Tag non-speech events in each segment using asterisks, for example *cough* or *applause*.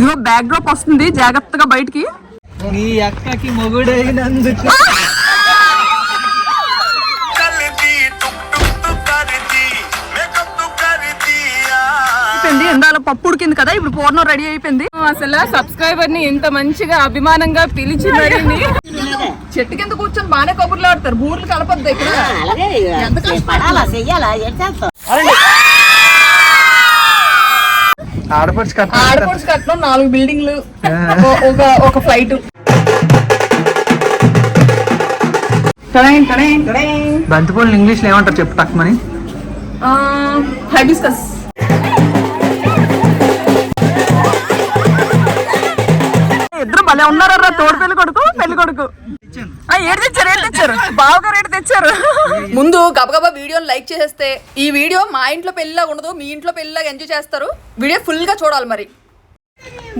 ఇదిగో back drop వస్తుంది జాగ్రత్తగా బయటికి. నీ అక్కకి మొగుడైనందుకు. కదా ఇప్పుడు పూర్ణం రెడీ అయిపోయింది. అసలు సబ్స్క్రైబర్ని ఇంత మంచిగా అభిమానంగా పిలిచి చెట్టు కింద కూర్చొని బాగానే కబుర్లు ఆడతారు బూర్లు కలపద్దు ఇక్కడ. ఆడపడుచు కట్ట ఆడపడుచు కట్టడం నాలుగు బిల్డింగ్లు ఒక ఒక ఫ్లైట్. బంతిపూలు ఇంగ్లీష్లో ఏమంటారు చెప్పు తక్కువని? హైబిస్కస్. ఇద్దరు భలే ఉన్నారా తోడు పెళ్ళి కొడుకు పెళ్ళి కొడుకు. ఏడు తెచ్చారు ఏడు తెచ్చారు? బావగారు ఏడు తెచ్చారు? ముందు గబగబా వీడియోని లైక్ చేసేస్తే ఈ వీడియో మా ఇంట్లో పెళ్ళిలాగా ఉండదు మీ ఇంట్లో పెళ్ళిలాగా ఎంజాయ్ చేస్తారు. వీడియో ఫుల్గా చూడాలి మరి.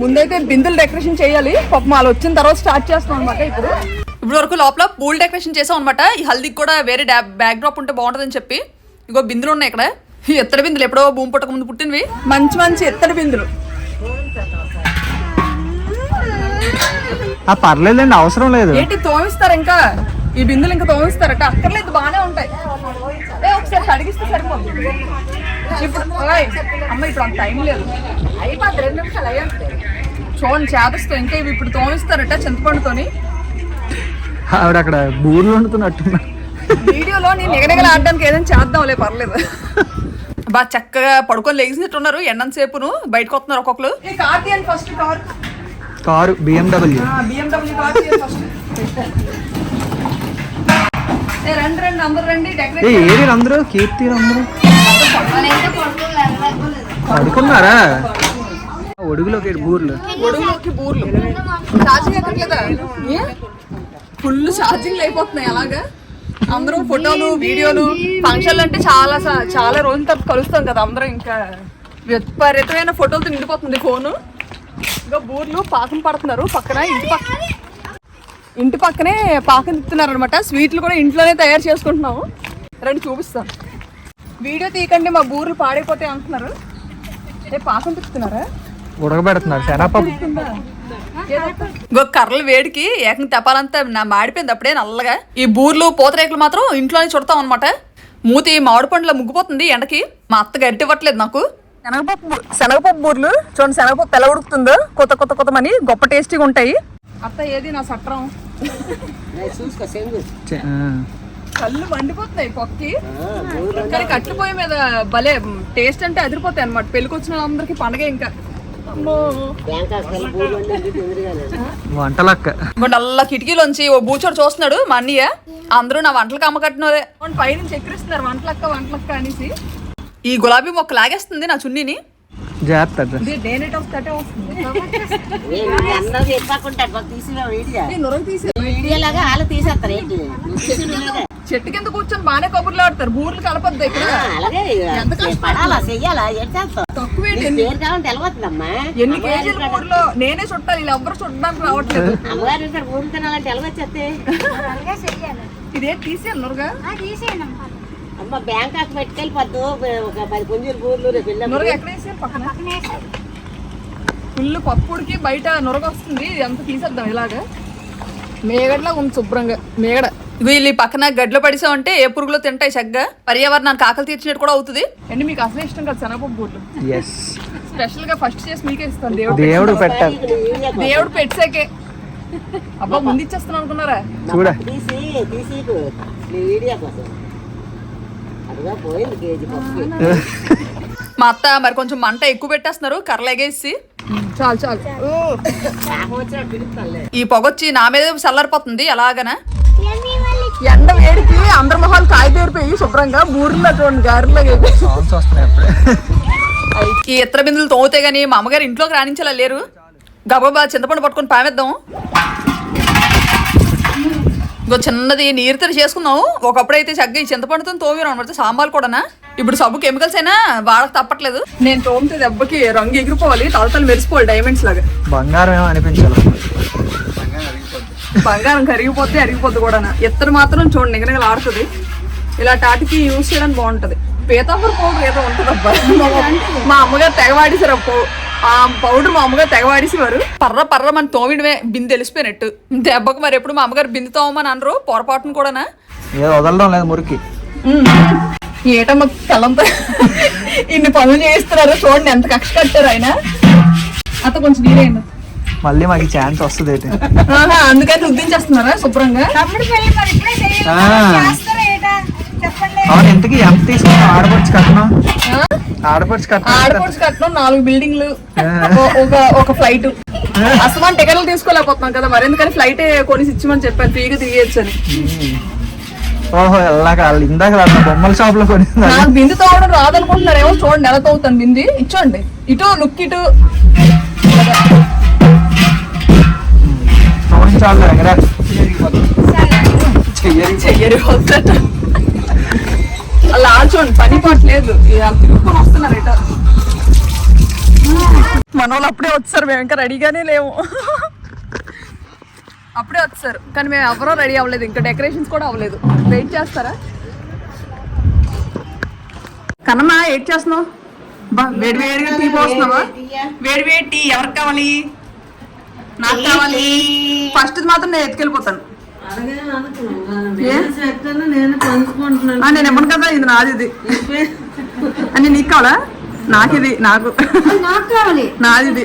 ముందైతే బిందులు డెకరేషన్ చేయాలి. పాపం వాళ్ళు వచ్చిన తర్వాత స్టార్ట్ చేస్తాం అనమాట ఇప్పుడు. ఇప్పుడు వరకు లోపల పూల్ డెకరేషన్ చేసాం అనమాట ఈ హల్దీకి కూడా వేరే బ్యాక్ డ్రాప్ ఉంటే బాగుంటుందని చెప్పి. ఇగో బిందులు ఉన్నాయి ఇక్కడ. ఈ ఎత్తడి బిందులు ఎప్పుడో భూమి పుట్టక ముందు పుట్టినవి. మంచి మంచి ఎత్తడి బిందులు. ఆ పర్లేదండి అవసరం లేదు. ఏంటి తోమిస్తారు ఇంకా? ఈ బిందులు ఇంకా తోమిస్తారట. అక్కర్లేదు బాగానే ఉంటాయి. ఏ ఒకసారి కడిగిస్తే సరిపోతుంది ఇప్పుడు ఓయ్, అమ్మ ఇప్పుడు అంత టైం లేదు. అయిపోద్ది రెండు నిమిషాలు అయ్యాక చూడండి చేదస్తో ఇంకా ఇవి ఇప్పుడు తోమిస్తారట చింతపండుతోని. ఆవిడ అక్కడ బూర్లు వండుతున్నట్టున్నా వీడియోలో నేను ఎగనెగల ఆడడానికి ఏదైనా చేద్దాంలే పర్లేదు. బాగా చక్కగా పడుకొని లెగిసినట్టున్నారు ఎండంతసేపును బయటకు వస్తున్నారు ఒక్కొక్కరు. First car. Car BMW BMW car ఏరి అందరూ కీర్తి అందరూ? పడుకున్నారా? ఒడుగులోకి బూర్లు. ఒడుగులోకి బూర్లు. ఛార్జింగ్ ఎక్కట్లేదా ఫుల్ ఛార్జింగ్ అయిపోతున్నాయి అలాగా? అందరూ ఫోటోలు వీడియోలు ఫంక్షన్లు అంటే చాలా చాలా రోజుల తర్వాత కలుస్తాం కదా అందరూ ఇంకా. విపరీతమైన ఫోటోలతో నిండిపోతుంది ఫోను. ఇంకా బూర్లు పాకం పడుతున్నారు. పక్కన ఇంటి పక్కన ఇంటి పక్కనే పాకం తిప్పుతున్నారు అనమాట స్వీట్లు కూడా ఇంట్లోనే తయారు చేసుకుంటున్నాము. రండి చూపిస్తాం వీడియో తీయకండి మా బూర్లు పాడైపోతాయి అంటున్నారు. ఏ పాకం తిప్పుతున్నారా ఉడకబెడుతున్నారు శనగపప్పు. ఇంకో కర్రలు వేడికి ఏకం తెప్పాలంతా నా మాడిపోయింది అప్పుడే నల్లగా. ఈ బూర్లు పూతరేకులు మాత్రం ఇంట్లోనే చుడతాం అనమాట మూతి మామిడి పండ్ల ముగ్గిపోతుంది ఎండకి. మా అత్త గరిటె ఇవ్వట్లేదు నాకు. శనగపప్పు శనగపప్పు బూర్లు. చూడండి శనగపప్పు ఎలా ఉడుకుతుందో కొత్త కొత్త కొత్తమని గొప్ప టేస్టీగా ఉంటాయి. అత్త ఏది నా సట్రం. కళ్ళు మండిపోతున్నాయి పొక్కి. కానీ కట్టిపోయే మీద భలే టేస్ట్ అంటే అదిరిపోతాయి అనమాట పెళ్ళికి వచ్చిన వాళ్ళందరికీ పండగ ఇంకా. వంటలక్క. అల్లా కిటికీలోంచి ఓ బూచోడు చూస్తున్నాడు మా అన్నయ్య. అందరూ నా వంటలకు అమ్మ కట్టినోరే. పైనుంచి ఎక్కిరిస్తున్నారు వంటలక్క వంటలక్క అనేసి. ఈ గులాబీ మొక్క లాగేస్తుంది నా చున్నీని. జాగ్రత్త? చెట్టు కింద కూర్చొని బాగానే కబుర్లు ఆడతారు. బూర్లు కలపద్దు ఇక్కడ. వెళ్ళవచ్చుదమ్మా ఎన్ని కేజీల బూర్లో? నేనే చుట్టాలి. వీళ్ళు ఎవ్వరు చుట్టడానికి రావట్లేదు. ఇదే తీసి నొరగా. అమ్మ బ్యాంకాక్ పెట్టుకెళ్ళిపోద్దు ఒక పది పుంజులు బూర్లు రేపు వెళ్ళాము నొరగ ఎక్కడ వేసారు పక్కన? ఫుల్ పప్పుడికి బయట నొరగ వస్తుంది అంత తీసేద్దాం ఇలాగా. మేగడలా ఉంది శుభ్రంగా మేగడ. వీళ్ళు ఈ పక్కన గడ్లు పడిసామంటే ఏ పురుగులో తింటాయి చక్కగా. పర్యావరణానికి ఆకలి తీర్చినట్టు కూడా అవుతుంది. అండి మీకు అసలు ఇష్టం కదా శనగపప్పు బూర్లు స్పెషల్గా ఫస్ట్ చేసి మీకే ఇస్తాను దేవుడు దేవుడు పెట్టాలి. దేవుడు పెట్టాకే అబ్బా ముందు ఇచ్చేస్తున్నాను అనుకున్నారా? చూడ. తీసి తీసి నీ వీడియో కోసం. మా అత్త మరి కొంచెం మంట ఎక్కువ పెట్టేస్తున్నారు కర్రలు ఎగేసి చాలు చాలు. ఈ పొగొచ్చి నా మీద చల్లారిపోతుంది ఎలాగనా. ఎండ వేడికి అందరి మొహాలు కాయతేరిపోయి శుభ్రంగా బూరిలో చూడండి గారిలో ఈ ఇతర బిందులు తోమితే గానీ మా అమ్మగారు ఇంట్లోకి రాణించేలా లేరు? గబగబా చింతపండు పట్టుకొని పామేద్దాం ఇంకో చిన్నది నీరుతడి చేసుకుందాం ఒకప్పుడు అయితే చక్కగా ఈ చింతపండుతో తోమిరం అనమాట. సాంబార్ కూడానా? ఇప్పుడు సబ్బు కెమికల్స్ అయినా వాడక తప్పట్లేదు. నేను తోమితే దెబ్బకి రంగు ఎగిరిపోవాలి తలతలు మెరిసిపోవాలి డైమండ్స్ లాగా. బంగారం ఏమో అనిపించాలి. బంగారం కరిగిపోతే అరిగిపోద్ది కూడా ఎత్తడు మాత్రం చూడండి నిగనగలు ఆడుతుంది ఇలా టాటికి యూజ్ చేయడానికి బాగుంటది. పీతాంబర పౌడర్ ఏదో ఉంటుంది మా అమ్మగారు తెగ వాడేశారు అప్పు ఆ పౌడర్ మా అమ్మగారు తెగవాడేసేవారు. పర్ర పర్ర మన తోమిడమే బిందె తెలిసిపోయినట్టు. దెబ్బకు మరి ఎప్పుడు మా అమ్మగారు బిందె తోమని అనరు పొరపాటును కూడానా? ఏ వదలడం లేదు మురికి. ఏటమ్మ కళ్ళంతా. ఇన్ని పనులు చేయిస్తున్నారు చూడండి ఎంత కక్ష కట్టారు ఆయన. అత కొంచెం నీరేయండి మళ్ళీ మాకు ఛాన్స్ వస్తుంది ఏంటి ఆహా, అందుకని రుద్దించేస్తున్నారా శుభ్రంగా? ఆడపడుచు కట్నం? ఆడపడుచు కట్నం ఆడపడుచు కట్నం నాలుగు బిల్డింగ్లు ఒక ఒక ఫ్లైట్. అసలు మన టికెట్లు తీసుకోలేకపోతున్నాం కదా మరి ఎందుకని ఫ్లైట్ కొనిసి ఇచ్చిమని చెప్పాను ఫ్రీగా తిరిగేచ్చు అని ఓహో ఇలాగ ఇందాక బొమ్మల షాప్లో కొని నాకు బింది తోవడం రాదనుకుంటున్నారేమో చూడండి ఎలా తవ్వుతాను బింది. ఇచ్చోండి. ఇటు లుక్ ఇటు. చాలు చెయ్యరి. చెయ్యరు వద్దట. అలా ఆచోండి పని పట్టలేదు తిరుగుకొని వస్తున్నారు ఇట. మన వాళ్ళు అప్పుడే వచ్చారు మేము ఇంకా రెడీగానే లేము. అప్పుడే వచ్చారు కానీ మేము ఎవరో రెడీ అవ్వలేదు ఇంకా డెకరేషన్స్ కూడా అవ్వలేదు. వెయిట్ చేస్తారా? కన్నమ్మా వెయిట్ చేస్తున్నావు? బా వేడి వేడిగా టీ పోస్తున్నావా? వేడి వేడి టీ ఎవరికి కావాలి? నాకు కావాలి. ఫస్ట్ మాత్రం నేను ఎత్తుకెళ్ళిపోతాను. ఏ? నేను పంచుకుంటున్నాను. ఆ, నేను ఇవ్వను కదా ఇది నాది ఇది అని నీకు కావాలా? నాకు ఇది నాకు. నాకు కావాలి. నాది ఇది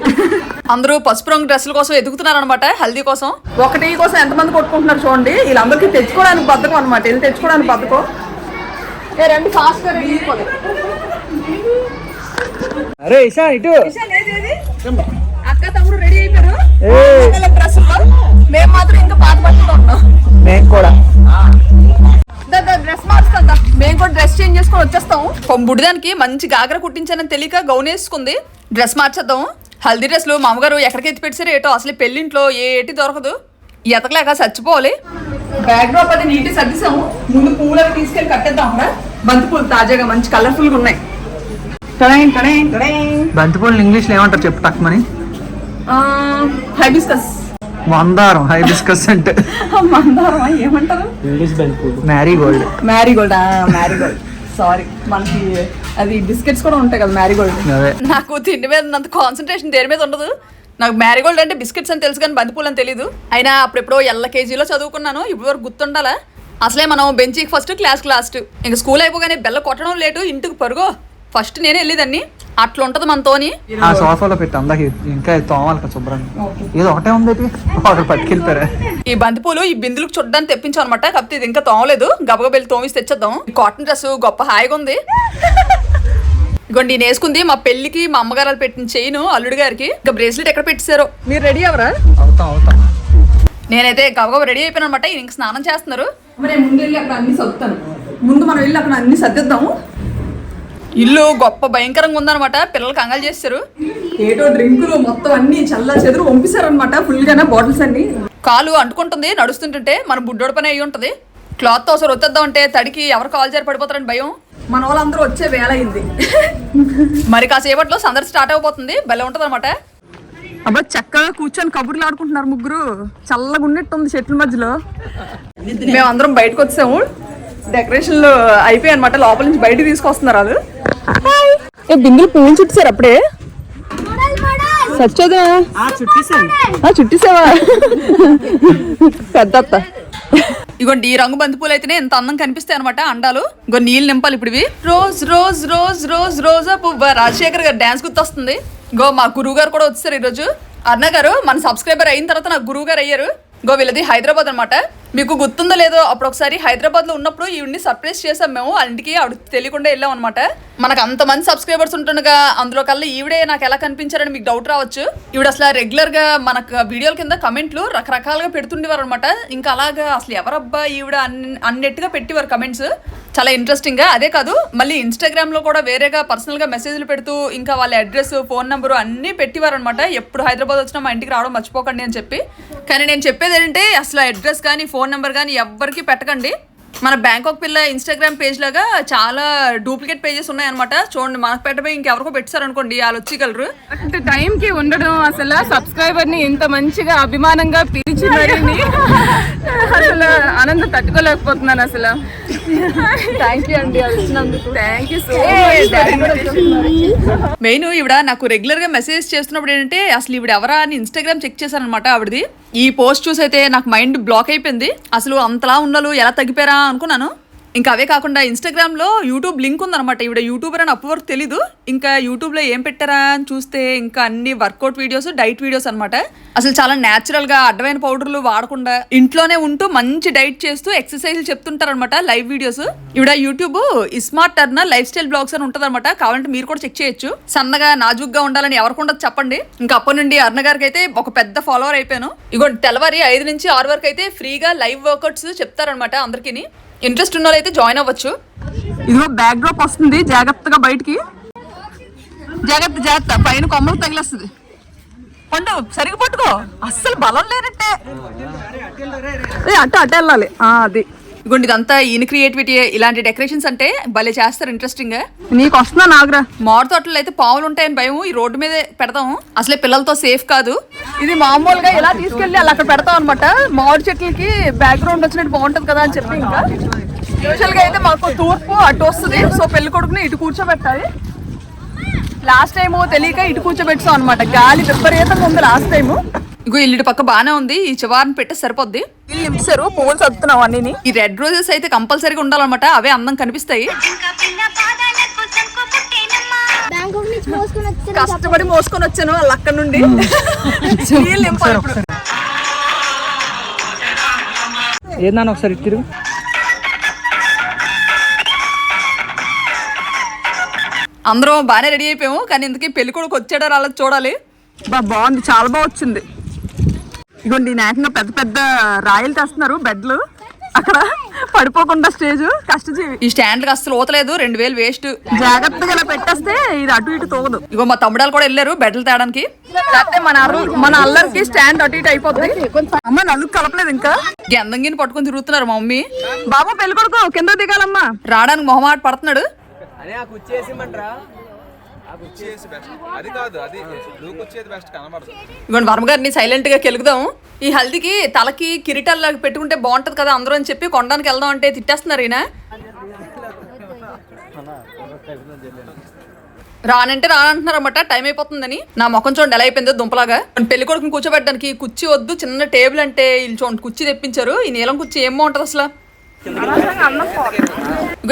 అందరూ పసుపు రంగు డ్రెస్సుల కోసం ఎదుగుతున్నారు అనమాట హల్దీ కోసం. ఒకటి కోసం ఎంతమంది కొట్టుకుంటున్నారు చూడండి వీళ్ళందరికీ తెచ్చుకోవడానికి బద్దకం అనమాట వెళ్ళి తెచ్చుకోవడానికి బద్దకం ఏ రండి అరే ఇషా ఇటు. అక్క తమ్ముడు రెడీ అయిపోయారు. డ్రెస్సుల్లో. మేము మాత్రం ఇంకా మేము కూడా. డ్రెస్ మార్చుకుందా మేము కూడా డ్రెస్ చేంజ్ చేసుకొని వచ్చేస్తాం. బుడిదానికి మంచి గాగర కుట్టించానని తెలియక గౌన్ వేసుకుంది డ్రెస్ మార్చేద్దాం. హల్దీ డ్రెస్లు మామగారు ఎక్కడికి ఎత్తి పెట్టారు ఏటో అసలు పెళ్ళింట్లో ఏ ఏటి దొరకదు. ఎతకలేక చచ్చిపోవాలి. బ్యాక్ డ్రాప్ అది నీట్ సర్దిసాము ముందు పువ్వులు అవి తీసుకెళ్ళి కట్టేద్దాం అక్కడ బంతి పూలు తాజాగా మంచి కలర్ఫుల్గా ఉన్నాయి. టడైన్. బంతిపూలు ఇంగ్లీష్లో ఏమంటారు చెప్పు తక్కువని? ఆ, హైబిస్కస్. మందారం హైబిస్కస్ అంటే. మందారమా ఏమంటారు? Marigold marigold. మ్యారీగోల్డ్ సారీ మనకి అది బిస్కెట్స్ కూడా ఉంటాయి కదా మ్యారీగోల్డ్. నాకు తిండి మీద అంత కాన్సన్ట్రేషన్ దేని మీద ఉండదు. నాకు మ్యారీగోల్డ్ అంటే బిస్కెట్స్ అని తెలుసు కానీ బంతిపూలు అని తెలియదు అయినా అప్పుడెప్పుడో ఎల్ల కేజీలో చదువుకున్నాను ఇప్పుడు వరకు గుర్తుండాలా? అసలే మనం బెంచీకి ఫస్ట్ క్లాస్కి లాస్ట్ ఇంకా స్కూల్ అయిపోగానే బెల్ల కొట్టడం లేటు ఇంటికి పరుగో. ఫస్ట్ నేనే వెళ్ళేదాన్ని. అట్లా ఉంటది మనతోని? ఆ సోఫాలో పెట్టి అందాక ఇంకా తోమాలి శుభ్రంగా. ఏదో ఒకటే ఉంది? ఒకటి పట్టుకెళ్ళిపోయారా ఈ బంతిపూలు ఈ బిందులకు చూడడానికి తెప్పించాం అనమాట కాకపోతే ఇది ఇంకా తోమలేదు. గబగబా వెళ్ళి తోమిసి తెచ్చేద్దాం. ఈ కాటన్ డ్రెస్ గొప్ప హాయిగా ఉంది. ఇగోండి నేను వేసుకుంది మా పెళ్ళికి మా అమ్మగారు పెట్టిన చైన్ అల్లుడు గారికి. ఇంకా బ్రేస్లెట్ ఎక్కడ పెట్టేశారో? మీరు రెడీ అవరా అవుతాం అవుతాం. నేనైతే గబగబా రెడీ అయిపోయాను అనమాట ఇంక స్నానం చేస్తున్నారు. మరి ముందు వెళ్ళి అక్కడ అన్ని సర్దుతాను. ముందు మనం వెళ్ళి అక్కడ అన్ని సర్దిద్దాము. ఇల్లు గొప్ప భయంకరంగా ఉందన్నమాట. పిల్లలు కంగాలు చేస్తారు. ఏటో డ్రింకులు మొత్తం అన్ని చల్ల చెదురు పంపిస్తారు అనమాట ఫుల్ గానే బాటిల్స్ అన్ని. కాలు అంటుకుంటుంది నడుస్తుంటుంటే మన బుడ్డోడి పని అయి ఉంటది. క్లాత్తో ఒకసారి వచ్చేద్దాం అంటే తడికి ఎవరు కాల్ జారి పడిపోతారని భయం. మన వాళ్ళందరూ వచ్చే వేళ అయింది. మరి కాసేపట్లో సందడి స్టార్ట్ అయిపోతుంది. భలే ఉంటది అనమాట అబ్బా చక్కగా కూర్చొని కబుర్లు ఆడుకుంటున్నారు ముగ్గురు. చల్లగా ఉన్నట్టుంది చెట్ల మధ్యలో. మేము అందరం బయటకు వచ్చాము. డెకరేషన్లు అయిపోయాయి అనమాట లోపల నుంచి బయటకు తీసుకొస్తున్నారు వాళ్ళు. ఏ బిందులు పువ్వులు చుట్టేశారు అప్పుడే? సచ్చోదా? చుట్టేసావా పెద్ద అత్త ఇగోండి ఈ రంగు బంతి పూలు అయితేనే ఎంత అందం కనిపిస్తాయి అనమాట అండాలు. ఇంకో నీళ్ళు నింపాలి ఇప్పుడు ఇవి. రోజ్ రోజ్ రోజ్ రోజ్ రోజా పువ్వ. రాజశేఖర్ గారు డాన్స్ గుర్తొస్తుంది. గో మా గురువు గారు కూడా వచ్చారు ఈరోజు. అన్న గారు మన సబ్స్క్రైబర్ అయిన తర్వాత నాకు గురువు గారు అయ్యారు. గో వీళ్ళది హైదరాబాద్ అనమాట మీకు గుర్తుందో లేదో అప్పుడు ఒకసారి హైదరాబాద్లో ఉన్నప్పుడు ఈవిడ్ని సర్ప్రైజ్ చేసాం మేము. అంటికి ఆవిడ తెలియకుండా వెళ్ళాం అనమాట మనకు అంతమంది సబ్స్క్రైబర్స్ ఉంటుండగా అందులో కల్లా ఈవిడే నాకు ఎలా కనిపించారని మీకు డౌట్ రావచ్చు. ఈవిడ అసలు రెగ్యులర్గా మనకు వీడియోల కింద కమెంట్లు రకరకాలుగా పెడుతుండేవారు అనమాట ఇంకా అలాగా అసలు ఎవరబ్బా ఈవిడ అన్నట్టుగా పెట్టేవారు కమెంట్స్ చాలా ఇంట్రెస్టింగ్గా. అదే కాదు మళ్ళీ ఇన్స్టాగ్రామ్లో కూడా వేరేగా పర్సనల్గా మెసేజ్లు పెడుతూ ఇంకా వాళ్ళ అడ్రస్ ఫోన్ నెంబర్ అన్ని పెట్టేవారు అనమాట ఎప్పుడు హైదరాబాద్ వచ్చినా మా ఇంటికి రావడం మర్చిపోకండి అని చెప్పి. కానీ నేను చెప్పేది ఏంటంటే అసలు అడ్రస్ కానీ ఫోన్ నెంబర్ కానీ ఎవ్వరికి పెట్టకండి. మన బ్యాంకాక్ పిల్ల ఇన్స్టాగ్రామ్ పేజ్ లాగా చాలా డూప్లికేట్ పేజెస్ ఉన్నాయన్నమాట. చూడండి మనకు పెట్టబోయి ఇంకెవరికో పెట్టారనుకోండి వాళ్ళు వచ్చేయగలరు అంటే టైం కి ఉండడం అసలు సబ్స్క్రైబర్ని ఇంత మంచిగా అభిమానంగా పిలిచి మరిని అసలు ఆనందం తట్టుకోలేకపోతున్నాను అసలు. థ్యాంక్ యూ అండి థ్యాంక్ యూ సో మెయిన్ ఈవిడ నాకు రెగ్యులర్గా మెసేజ్ చేస్తున్నప్పుడు ఏంటంటే అసలు ఈవిడ ఎవరా అని ఇన్స్టాగ్రామ్ చెక్ చేశాను అనమాట ఆవిడది. ఈ పోస్ట్ చూసి అయితే నాకు మైండ్ బ్లాక్ అయిపోయింది. అసలు అంతలా ఉండలు ఎలా తగ్గిపోయారా అనుకున్నాను. ఇంకా అవే కాకుండా ఇన్స్టాగ్రామ్లో యూట్యూబ్ లింక్ ఉందన్నమాట. ఈవిడ యూట్యూబర్ అని అప్పటి తెలీదు. ఇంకా యూట్యూబ్లో ఏం పెట్టారా అని చూస్తే ఇంకా అన్ని వర్కౌట్ వీడియోస్ డైట్ వీడియోస్ అనమాట అసలు చాలా న్యాచురల్గా అడ్డమైన పౌడర్లు వాడకుండా ఇంట్లోనే ఉంటూ మంచి డైట్ చేస్తూ ఎక్సర్సైజ్లు చెప్తుంటారనమాట లైవ్ వీడియోస్ ఈవిడ YouTube smart turner lifestyle blogs అని ఉంటుందన్నమాట. కావాలంటే మీరు కూడా చెక్ చేయొచ్చు. సన్నగా నాజుగ్గా ఉండాలని ఎవరికుండదు చెప్పండి. ఇంకా అప్పటి నుండి అర్ణ గారికి అయితే ఒక పెద్ద ఫాలోవర్ అయిపోయాను. ఇగో తెల్లవారి ఐదు నుంచి ఆరు వరకు అయితే ఫ్రీగా లైవ్ వర్కౌట్స్ చెప్తారనమాట అందరికీ ఇంట్రెస్ట్ ఉన్న అయితే జాయిన్ అవ్వచ్చు. ఇదిగో బ్యాక్ డ్రాప్ వస్తుంది. జాగ్రత్తగా బయటికి. జాగ్రత్త జాగ్రత్త. పైన కొమ్మలు తగిలేస్తుంది. పండు సరిగ్గా పట్టుకో. అస్సలు బలం లేనట్టే. ఏ, అట్ట అట్ట వెళ్ళాలి. అది. ఇగోండి ఇదంతా ఈయన క్రియేటివిటీ ఇలాంటి డెకరేషన్స్ అంటే భలే చేస్తారు ఇంట్రెస్టింగ్గా నీకు వస్తున్నా నాగరా? మామిడి తోటలో అయితే పాములు ఉంటాయని భయం ఈ రోడ్డు మీదే పెడతాము. అసలే పిల్లలతో సేఫ్ కాదు. ఇది మామూలుగా ఇలా తీసుకెళ్ళి అలా అక్కడ పెడతాం అనమాట మామిడి చెట్లకి బ్యాక్గ్రౌండ్ వచ్చినట్టు బాగుంటది కదా అని చెప్పి ఇంకా. యూజువల్గా అయితే మాకు తూర్పు అటు వస్తుంది. సో పెళ్ళి కొడుకుని ఇటు కూర్చోబెట్టాలి. లాస్ట్ టైం తెలియక ఇటు కూర్చోబెట్టాం అనమాట గాలి విపరీతంగా ఉంది లాస్ట్ టైం ఇగో ఇల్లు పక్క బానే ఉంది. ఈ చివారిని పెట్టి సరిపోద్ది. ఇల్లు నింపారు పువ్వులు చదువుతున్నాం అన్ని ఈ రెడ్ రోజెస్ అయితే కంపల్సరీగా ఉండాలన్నమాట. అవే అందం కనిపిస్తాయి. బ్యాంకాక్ నుంచి మోసుకొని వచ్చాను కష్టపడి మోసుకొని వచ్చాను వాళ్ళు అక్కడ నుండి. నీళ్ళు నింపాలి ఇప్పుడు. ఏందన్నా ఒకసారి. అందరం బాగానే రెడీ అయిపోయాము. కానీ ఇంతకీ పెళ్ళి కొడుకు వచ్చాడో రాలేదు చూడాలి. బా బాగుంది. చాలా బాగా వచ్చింది. ఇగోండి నేకంగా పెద్ద పెద్ద రాయలు తెస్తున్నారు బెడ్లు. అక్కడ పడిపోకుండా స్టేజ్. కష్టజీవి. ఈ స్టాండ్ అసలు ఊతలేదు రెండు వేలు వేస్ట్. జాగ్రత్తగా ఇలా పెట్టేస్తే ఇది అటు ఇటు తోగదు ఇగో మా తమ్ముడాలు కూడా వెళ్ళారు బెడ్లు తేడానికి. లేకపోతే మన మన అల్లరికి స్టాండ్ అటు ఇటు అయిపోతుంది అమ్మ నలుగు కలపలేదు ఇంకా. గందంగిని పట్టుకొని తిరుగుతున్నారు మా మమ్మీ. బాబు పెళ్ళి కొడుకు కింద దిగాలమ్మా. రావడానికి మొహమాట పడుతున్నాడు. అది కాదు అది వచ్చేది బెస్ట్ కనబడదు. ఇవ్వండి వర్మ గారిని సైలెంట్గా కెలుగుదాం. ఈ హల్దీకి తలకి కిరీటాలు పెట్టుకుంటే బాగుంటది కదా అందరూ అని చెప్పి కొనడానికి వెళ్దాం అంటే తిట్టేస్తున్నారు ఈయన. రానంటే రానంటున్నారు అనమాట టైం అయిపోతుందని. నా ముఖం చూడండి ఎలా అయిపోయిందో దుంపలాగా. పెళ్ళి కొడుకుని కూర్చోబెట్టడానికి కుర్చీ వద్దు చిన్న టేబుల్ అంటే వీళ్ళు చూడండి కుర్చీ తెప్పించారు. ఈ నీలం కుర్చీ ఏం బాగుంటుంది అసలు?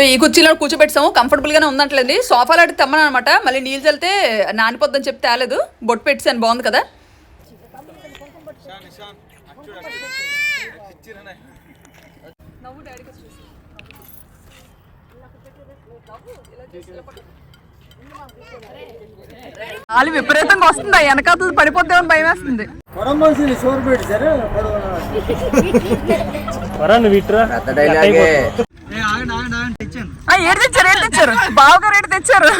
ఈ కుర్చీలో కూర్చోబెట్టాము కంఫర్టబుల్ గానే ఉందంటలేదు సోఫాలు అడిగి తెమ్మను అనమాట మళ్ళీ నీళ్ళు చల్లితే నానిపోద్దని చెప్పి తేలేదు. బొట్టు పెట్టాను బాగుంది కదా? గాలి విపరీతంగా వస్తుంది? వెనకాతలు పడిపోద్దామని భయం వేస్తుంది. తెచ్చారు బావగారు ఏడు తెచ్చారు?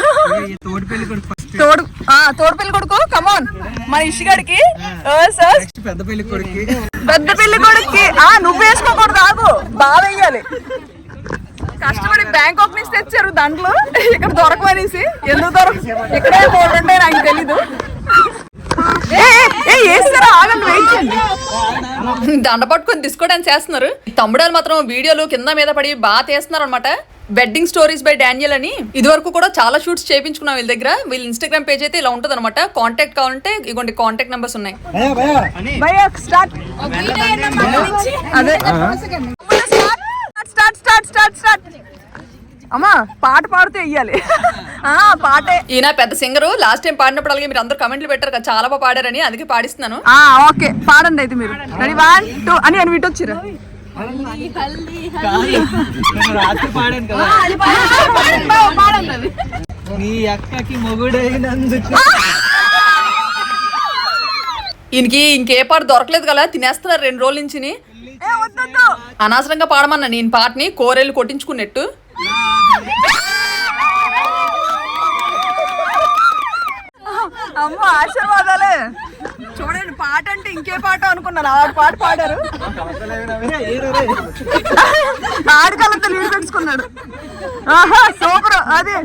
కొడుకు తోడు ఆ, తోడు పెళ్ళి కొడుకు కమాన్ మన ఇష్గాడికి సార్ పెద్ద పెళ్ళి కొడుకు పెద్ద పెళ్ళి కొడుక్కి. ఆ నువ్వు వేసుకోకూడదు ఆగు. బాగా వెయ్యాలి కష్టపడి బ్యాంకాక్ నుంచి తెచ్చారు దాంట్లో. ఇక్కడ దొరకమనేసి ఎందుకు దొరక? ఇక్కడే ఉంటాయి నాకు తెలీదు. వేస్తారా? ఆగండి. దండ పట్టుకొని తీసుకోవడానికి చేస్తున్నారు. తమ్ముడాలు మాత్రం వీడియోలు కింద మీద పడి బాగా తీస్తున్నారు అనమాట బెడ్డింగ్ స్టోరీస్ బై డానియల్ అని. ఇది వరకు కూడా చాలా షూట్స్ చేయించుకున్నాం వీళ్ళ దగ్గర. వీళ్ళ ఇన్స్టాగ్రామ్ పేజ్ అయితే ఇలా ఉంటుంది అనమాట కాంటాక్ట్ కావాలంటే ఇగోండి కాంటాక్ట్ నెంబర్స్ ఉన్నాయి. భయ్యా స్టార్ట్ అదే. స్టార్ట్ స్టార్ట్ స్టార్ట్ స్టార్ట్ అమ్మా పాట పాడితే వెయ్యాలి. ఆ పాటే. ఈయన పెద్ద సింగరు లాస్ట్ టైం పాడినప్పుడు అలాగే మీరు అందరు కమెంట్లు పెట్టారు కదా చాలా బాగా పాడారని అందుకే పాడిస్తున్నాను. ఓకే. పాడండి అయితే మీరు. రెడీ వన్ టూ అని అని విటు వచ్చిరా రాత్రి పాడాను కదా. నీ అక్కకి మొగుడైనందుకు. ఈయనకి ఇంకే పాట దొరకలేదు కదా తినేస్తున్నారు రెండు రోజుల నుంచి అనవసరంగా పాడమన్నా నేను పాటని కోరేళ్ళు కొట్టించుకున్నట్టు. అమ్మ ఆశీర్వాదాలే. చూడండి పాట అంటే ఇంకే పాట అనుకున్నాను ఆ పాట పాడారు. ఆడికల్లంతా లీడ్ పెట్టుకున్నాడు ఆహా సూపర్. అదే.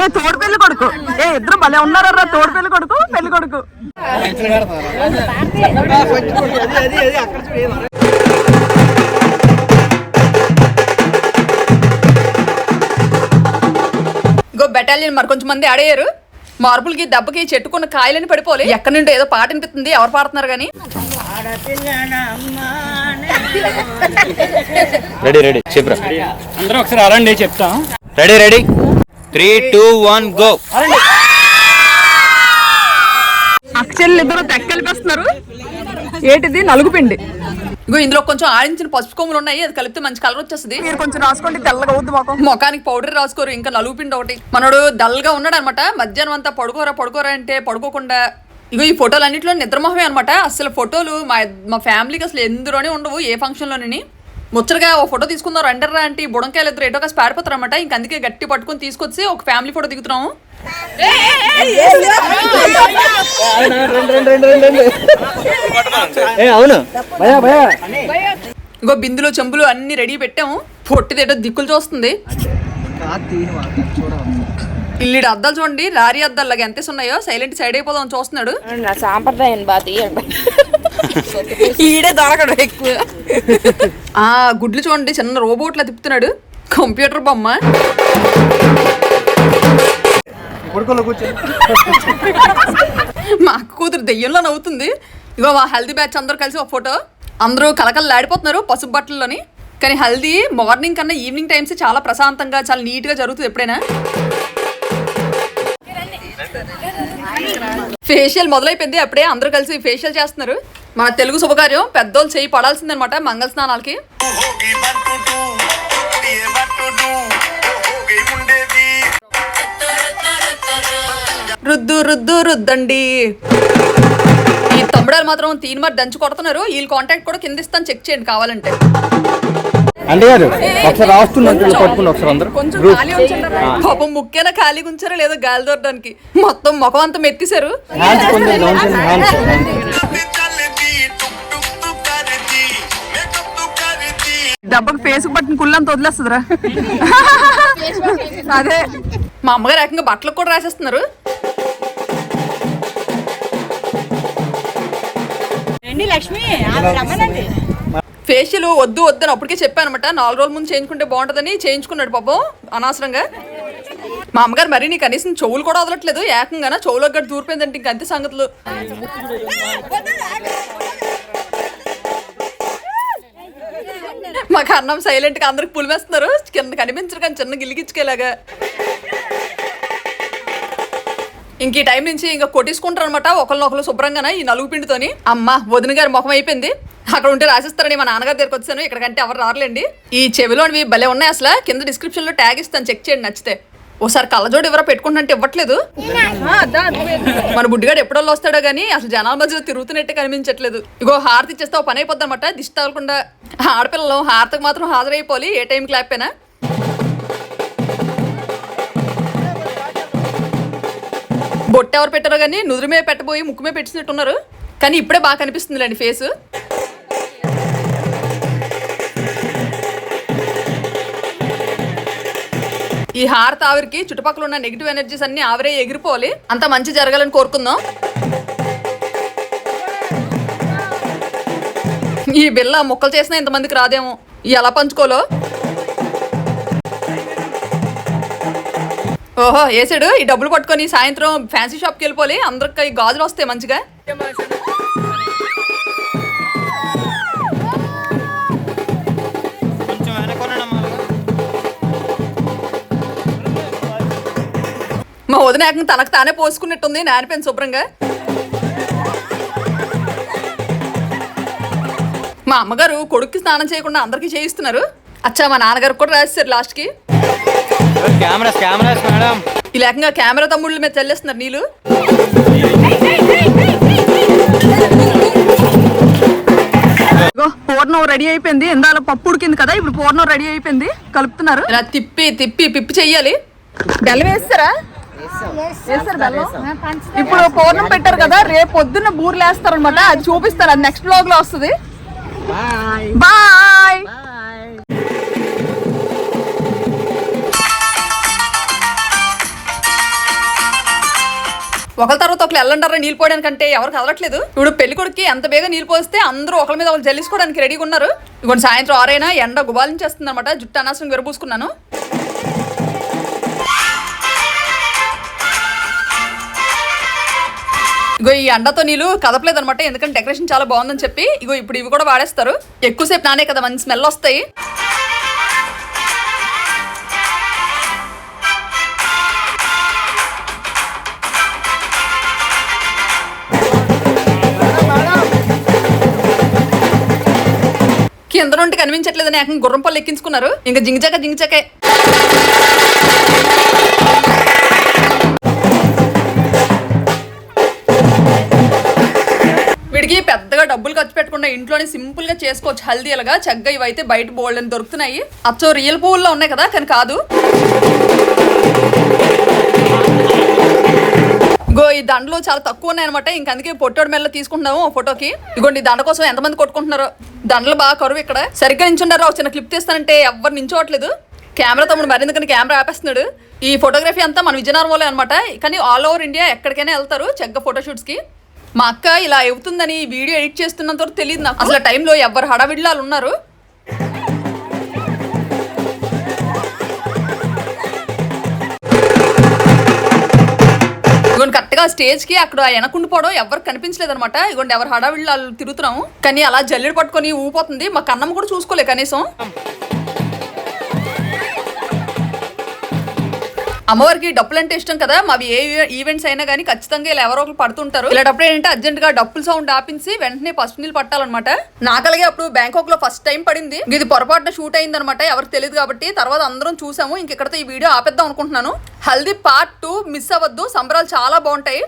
ఏ తోడు పెళ్ళి కొడుకు. ఏ ఇద్దరు భలే ఉన్నారా తోడు పెళ్ళి కొడుకు పెళ్ళి కొడుకు. బెటాలియన్ మరి కొంచెం మంది ఆడేయారు మార్పులకి దెబ్బకి చెట్టుకున్న కాయలని పడిపోలే ఎక్కడి నుండి ఏదో పాట అనిపిస్తుంది ఎవరు పాడుతున్నారు కానీ. రెడీ రెడీ చెప్పరా అందరూ ఒకసారి అరండి చెప్తాం. Ready ready three two one go అక్షలు ఇద్దరు తెక్క కలిపేస్తున్నారు ఏంటిది? నలుగు పిండి. ఇగో ఇందులో కొంచెం ఆడించిన పసుపు కొమ్ములు ఉన్నాయి అది కలిపితే మంచి కలర్ వచ్చేస్తుంది. మీరు కొంచెం రాసుకోండి తెల్లగా అవుద్ది మొఖం. ముఖానికి పౌడర్ రాసుకోరు ఇంకా నలుగు పిండి ఒకటి. మనోడు డల్గా ఉన్నాడు అనమాట మధ్యాహ్నం అంతా పడుకోరా పడుకోరా అంటే పడుకోకుండా. ఇగో ఈ ఫోటోలు అన్నింటిలో నిద్రమోహమే అనమాట. అసలు ఫోటోలు మా మా ఫ్యామిలీకి అసలు ఎందులోనే ఉండవు ఏ ఫంక్షన్లోని ముచ్చటగా ఓ ఫోటో తీసుకుందాం రండర్రా అంటే బుడంకాయలు ఇద్దరు ఎటో కాసి పారిపోతారు అనమాట ఇంక అందుకే గట్టి పట్టుకొని తీసుకొచ్చి ఒక ఫ్యామిలీ ఫోటో దిగుతున్నాము. అవును భయా భయా ఇంకో బిందులో చెంబులు అన్ని రెడీ పెట్టాము పొట్టిదేటో దిక్కులు చూస్తుంది ఇల్లుడు అద్దాలు చూడండి లారీ అద్దాలు లాగా ఎంత ఉన్నాయో సైలెంట్ సైడ్ అయిపోదాం చూస్తున్నాడు నా సాంప్రదాయం తీయండి ఈడే దొరకడు ఎక్కువ ఆ గుడ్లు చూడండి చిన్న రోబోట్లా తిప్పుతున్నాడు కంప్యూటర్ బొమ్మ కొడుకోలో కూర్చొని *laughs* మా అక్క కూతురు దెయ్యంలో నవ్వుతుంది. ఇగో మా హల్దీ బ్యాచ్ అందరూ కలిసి ఒక ఫోటో. అందరూ కలకలలాడిపోతున్నారు పసుపు బట్టల్లోని. కానీ హల్దీ మార్నింగ్ కన్నా ఈవినింగ్ టైమ్స్ చాలా ప్రశాంతంగా చాలా నీట్గా జరుగుతుంది ఎప్పుడైనా. ఫేషియల్ మొదలైపోయింది అప్పుడే అందరూ కలిసి ఫేషియల్ చేస్తున్నారు. మన తెలుగు శుభకార్యం పెద్దోళ్ళు చేయి పడాల్సిందనమాట మంగళ స్నానాలకి. రుద్దు రుద్దు రుద్దండి. ఈ తమ్ముడాలు మాత్రం తీన్ మరి దంచు కొడుతున్నారు. వీళ్ళు కాంటాక్ట్ కూడా కింద ఇస్తాను చెక్ చేయండి కావాలంటే. కొంచెం ఖాళీ ఉంచారా పాపం ముఖ్యన ఖాళీ ఉంచారా లేదో గాలి దొరడానికి. మొత్తం ముఖం అంతా మెత్తేశారు హ్యాండ్స్ కొంచెం డౌన్ చేయండి హ్యాండ్స్ దెబ్బకు ఫేస్ బట్టన్ కుళ్ళంత వదిలేస్తుందిరా. అదే. మా అమ్మగారు ఏకంగా బట్టలకు కూడా రాసేస్తున్నారు. రండి లక్ష్మి. రమ్మనండి. ఫేషియల్ వద్దు వద్దు అని అప్పటికే చెప్పాను అనమాట నాలుగు రోజుల ముందు చేయించుకుంటే బాగుంటుందని చేయించుకున్నాడు పాపం అనవసరంగా. మా అమ్మగారు మరి నీ కనీసం చెవులు కూడా వదలట్లేదు. ఏకంగా చెవులో గట్టి దూరిపోయిందంటే ఇంక అంతే సంగతులు. మాకు అన్నం సైలెంట్గా అందరికి పులివేస్తున్నారు. కింద కనిపించరు కానీ చిన్న గిలిగించుకేలాగా ఇంక ఈ టైం నుంచి ఇంకా కొట్టించుకుంటారు అనమాట ఒకరినొకరు శుభ్రంగానే ఈ నలుగు పిండితోని. అమ్మ వదిన గారి ముఖం అయిపోయింది. అక్కడ ఉంటే రాసిస్తారని మా నాన్నగారి దగ్గరికి వచ్చాను. ఇక్కడికంటే ఎవరు రారులేండి. ఈ చెవిలోనివి భలే ఉన్నాయి అసలు. కింద డిస్క్రిప్షన్లో ట్యాగ్ ఇస్తాను. చెక్ చేయండి నచ్చితే. ఓసారి కళ్ళజోడు ఎవరో పెట్టుకుంటే ఇవ్వట్లేదు. మన బుడ్డిగాడు ఎప్పుడో వస్తాడో గానీ అసలు జనాల మధ్యలో తిరుగుతున్నట్టే కనిపించట్లేదు. ఇగో హారతి ఇచ్చేస్తే ఓ పని అయిపోద్ది అనమాట దిష్టి తగలకుండా ఆడపిల్లలు హారతికి మాత్రం హాజరైపోవాలి. ఏ టైంకి లేకపోయినా. బొట్టు ఎవరు పెట్టారో కానీ నుదురు మీద పెట్టబోయి ముక్కు మీద పెట్టినట్టున్నారు. కానీ ఇప్పుడే బాగా కనిపిస్తుందిలేండి ఫేస్. ఈ హారత ఆవిరికి చుట్టుపక్కల ఉన్న నెగిటివ్ ఎనర్జీస్ అన్ని ఆవిరే ఎగిరిపోవాలి. అంత మంచి జరగాలని కోరుకుందాం. ఈ బిల్ల ముక్కలు చేసినా ఇంతమందికి రాదేమో. ఎలా పంచుకోలో? ఓహో వేసాడు ఈ డబ్బులు పట్టుకొని సాయంత్రం ఫ్యాన్సీ షాప్కి వెళ్ళిపోయి అందరికి గాజులు వస్తాయి మంచిగా. మా వదిన ఏకంగా తనకు తానే పోసుకున్నట్టుంది నానిపోయింది శుభ్రంగా. మా అమ్మగారు కొడుక్కి స్నానం చేయకుండా అందరికీ చేయిస్తున్నారు. అచ్చా మా నాన్నగారు కూడా రాసేసారు లాస్ట్కి. కెమెరాస్ కెమెరాస్ మేడం ఈ లేకంగా కెమెరా తమ్ముళ్ళ మీద చల్లేస్తున్నారు నీళ్ళు. పూర్ణం రెడీ అయిపోయింది. ఇందాల పప్పు ఉడికింది కదా ఇప్పుడు పూర్ణం రెడీ అయిపోయింది. కలుపుతున్నారు. ఇలా తిప్పి తిప్పి పిప్పి చెయ్యాలి. బెల్లం వేస్తారా? వేస్తారు బెల్లం. ఇప్పుడు పౌర్ణం పెట్టారు కదా రేపు పొద్దున్న బూర్లు వేస్తారు అనమాట అది చూపిస్తారు అది నెక్స్ట్ బ్లాగ్లో వస్తుంది. బాయ్ ఒకరి తర్వాత ఒకరు ఎల్లంటారా నీళ్ళు పోయడానికి ఎవరు కదలట్లేదు ఇప్పుడు పెళ్ళి కొడుకు ఎంత బేగా నీళ్ళు పోస్తే అందరూ ఒకరి మీద వాళ్ళు జల్లించుకోవడానికి రెడీగా ఉన్నారు. ఇదిగోండి సాయంత్రం ఆరైనా ఎండ గుబాలించేస్తుంది అనమాట జుట్టు అనవసరం విరబూసుకున్నాను. ఇగో ఈ అండతో నీళ్ళు కదపలేదు అనమాట ఎందుకంటే డెకరేషన్ చాలా బాగుందని చెప్పి ఇగో ఇప్పుడు ఇవి కూడా వాడేస్తారు. ఎక్కువసేపు నానే కదా మంచి స్మెల్ వస్తాయి. కింద నుండి కనిపించట్లేదని ఏకంగా గుర్రం పళ్ళు ఎక్కించుకున్నారు. ఇంకా జింగజాక జింగజాకే వీడికి పెద్దగా డబ్బులు ఖర్చు పెట్టకుండా ఇంట్లోనే సింపుల్గా చేసుకోవచ్చు. హల్దీ అలాగా చక్కగా ఇవైతే బయట బోల్డ్ అని దొరుకుతున్నాయి. అచ్చో రియల్ పువ్వుల్లో ఉన్నాయి కదా కానీ కాదు. ఇగో ఈ దండలు చాలా తక్కువ ఉన్నాయన్నమాట. ఇంక అందుకే పొట్టోడు మెల్ల తీసుకుంటున్నాము ఫోటోకి. ఇగోండి ఈ దండ కోసం ఎంతమంది కొట్టుకుంటున్నారు. దండలు బాగా కరువు ఇక్కడ. సరిగ్గా నించున్నారు ఒక చిన్న క్లిప్ తీస్తానంటే ఎవ్వరు నించోవట్లేదు. కెమెరా తమ్ముడు మరిందుకని కెమెరా ఆపేస్తున్నాడు. ఈ ఫోటోగ్రఫీ అంతా మన విజయనగరంలో అనమాట కానీ ఆల్ ఓవర్ ఇండియా ఎక్కడికైనా వెళ్తారు చెగ్గ ఫోటోషూట్స్కి. మా అక్క ఇలా అవుతుందని వీడియో ఎడిట్ చేస్తున్నంత వరకు తెలియదు నాకు. అసలు టైంలో ఎవరు హడావిడిలాలు ఉన్నారు. కరెక్ట్గా స్టేజ్కి స్టేజ్కి అక్కడ వెనకుండిపోవడం ఎవరు కనిపించలేదు అనమాట ఇగోండి ఎవరు హడావిళ్ళు వాళ్ళు తిరుగుతున్నాము. కానీ అలా జల్లెడు పట్టుకొని ఊపోతుంది మా కన్నమ్మ కూడా చూసుకోలే కనీసం. అమ్మవారికి డప్పులు అంటే ఇష్టం కదా? మావి ఏ ఈవెంట్స్ అయినా కానీ ఖచ్చితంగా ఇలా ఎవరో ఒకరు పడుతుంటారు. ఇలాంటప్పుడు ఏంటంటే అర్జెంట్గా డప్పులు సౌండ్ ఆపించి వెంటనే పసుపు నీళ్ళు పట్టాలన్నమాట. నాకలాగే అప్పుడు బ్యాంకాక్లో ఫస్ట్ టైం పడింది. ఇది పొరపాటున షూట్ అయింది అనమాట ఎవరికి తెలియదు కాబట్టి. తర్వాత అందరం చూసాము. ఇంకెక్కడితో ఈ వీడియో ఆపేద్దాం అనుకుంటున్నాను. హల్దీ పార్ట్ టూ మిస్ అవ్వద్దు. సంబరాలు చాలా బాగుంటాయి.